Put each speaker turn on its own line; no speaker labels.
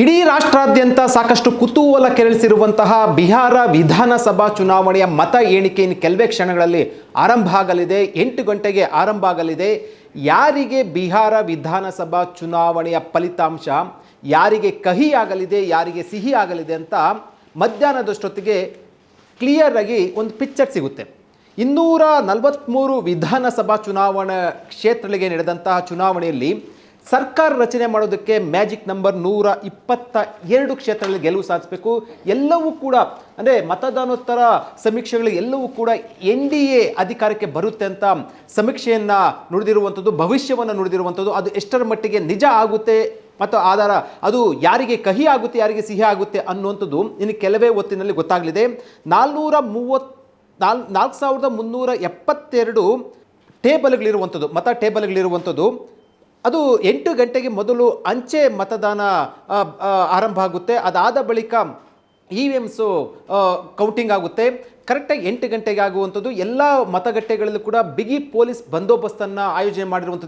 ಇಡೀ ರಾಷ್ಟ್ರಾದ್ಯಂತ ಸಾಕಷ್ಟು ಕುತೂಹಲ ಕೆರಳಿಸಿರುವಂತಹ ಬಿಹಾರ ವಿಧಾನಸಭಾ ಚುನಾವಣೆಯ ಮತ ಎಣಿಕೆ ಇನ್ನು ಕೆಲವೇ ಕ್ಷಣಗಳಲ್ಲಿ ಆರಂಭ ಆಗಲಿದೆ, ಎಂಟು ಗಂಟೆಗೆ ಆರಂಭ ಆಗಲಿದೆ. ಯಾರಿಗೆ ಬಿಹಾರ ವಿಧಾನಸಭಾ ಚುನಾವಣೆಯ ಫಲಿತಾಂಶ, ಯಾರಿಗೆ ಕಹಿ ಆಗಲಿದೆ, ಯಾರಿಗೆ ಸಿಹಿ ಆಗಲಿದೆ ಅಂತ ಮಧ್ಯಾಹ್ನದಷ್ಟೊತ್ತಿಗೆ ಕ್ಲಿಯರ್ ಆಗಿ ಒಂದು ಪಿಕ್ಚರ್ ಸಿಗುತ್ತೆ. ಇನ್ನೂರ ನಲವತ್ತ್ಮೂರು ವಿಧಾನಸಭಾ ಚುನಾವಣಾ ಕ್ಷೇತ್ರಗಳಿಗೆ ನಡೆದಂತಹ ಚುನಾವಣೆಯಲ್ಲಿ ಸರ್ಕಾರ ರಚನೆ ಮಾಡೋದಕ್ಕೆ ಮ್ಯಾಜಿಕ್ ನಂಬರ್ ನೂರ ಇಪ್ಪತ್ತ ಎರಡು ಕ್ಷೇತ್ರಗಳಲ್ಲಿ ಗೆಲುವು ಸಾಧಿಸಬೇಕು. ಎಲ್ಲವೂ ಕೂಡ, ಅಂದರೆ ಮತದಾನೋತ್ತರ ಸಮೀಕ್ಷೆಗಳು ಎಲ್ಲವೂ ಕೂಡ ಎನ್ ಡಿ ಎ ಅಧಿಕಾರಕ್ಕೆ ಬರುತ್ತೆ ಅಂತ ಸಮೀಕ್ಷೆಯನ್ನು ನುಡಿದಿರುವಂಥದ್ದು, ಭವಿಷ್ಯವನ್ನು ನುಡಿದಿರುವಂಥದ್ದು, ಅದು ಎಷ್ಟರ ಮಟ್ಟಿಗೆ ನಿಜ ಆಗುತ್ತೆ ಮತ್ತು ಆಧಾರ, ಅದು ಯಾರಿಗೆ ಕಹಿ ಆಗುತ್ತೆ, ಯಾರಿಗೆ ಸಿಹಿ ಆಗುತ್ತೆ ಅನ್ನುವಂಥದ್ದು ಇನ್ನು ಕೆಲವೇ ಹೊತ್ತಿನಲ್ಲಿ ಗೊತ್ತಾಗಲಿದೆ. ನಾಲ್ನೂರ ಮೂವತ್ ನಾಲ್, ನಾಲ್ಕು ಸಾವಿರದ ಮುನ್ನೂರ ಎಪ್ಪತ್ತೆರಡು ಟೇಬಲ್ಗಳಿರುವಂಥದ್ದು, ಮತ ಟೇಬಲ್ಗಳಿರುವಂಥದ್ದು ಅದು ಎಂಟು ಗಂಟೆಗೆ ಮೊದಲು ಅಂಚೆ ಮತದಾನ ಆರಂಭ ಆಗುತ್ತೆ. ಅದಾದ ಬಳಿಕ ಇ ವಿ ಎಮ್ಸು ಕೌಂಟಿಂಗ್ ಆಗುತ್ತೆ. ಕರೆಕ್ಟಾಗಿ ಎಂಟು ಗಂಟೆಗೆ ಆಗುವಂಥದ್ದು ಎಲ್ಲ ಮತಗಟ್ಟೆಗಳಲ್ಲೂ ಕೂಡ ಬಿಗಿ ಪೊಲೀಸ್ ಬಂದೋಬಸ್ತನ್ನು ಆಯೋಜನೆ ಮಾಡಿರುವಂಥದ್ದು